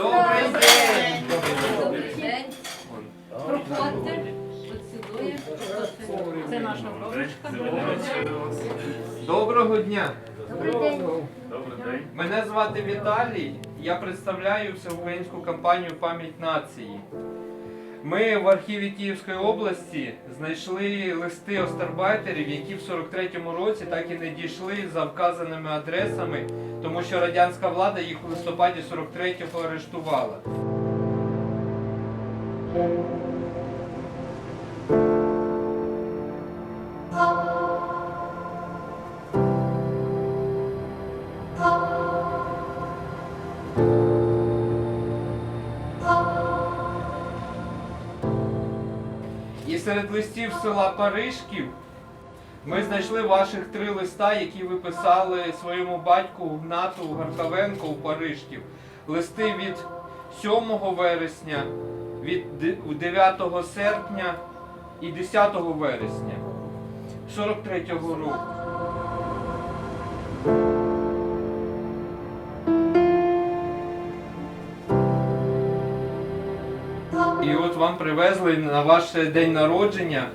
Добрий день! Добрий день. Проходьте. Поцілує. Це наша бабушка. Доброго дня! Добрий день. Мене звати Віталій. Я представляю всеукраїнську кампанію Пам'ять нації. Ми в архіві Київської області знайшли листи остарбайтерів, які в 43-му році так і не дійшли за вказаними адресами, тому що радянська влада їх у листопаді 43-го арештувала. І серед листів села Парижків ми знайшли ваших три листа, які ви писали своєму батьку Гнату Гартавенко у Парижків. Листи від 7 вересня, від 9 серпня і 10 вересня 43-го року. І от вам привезли на ваш день народження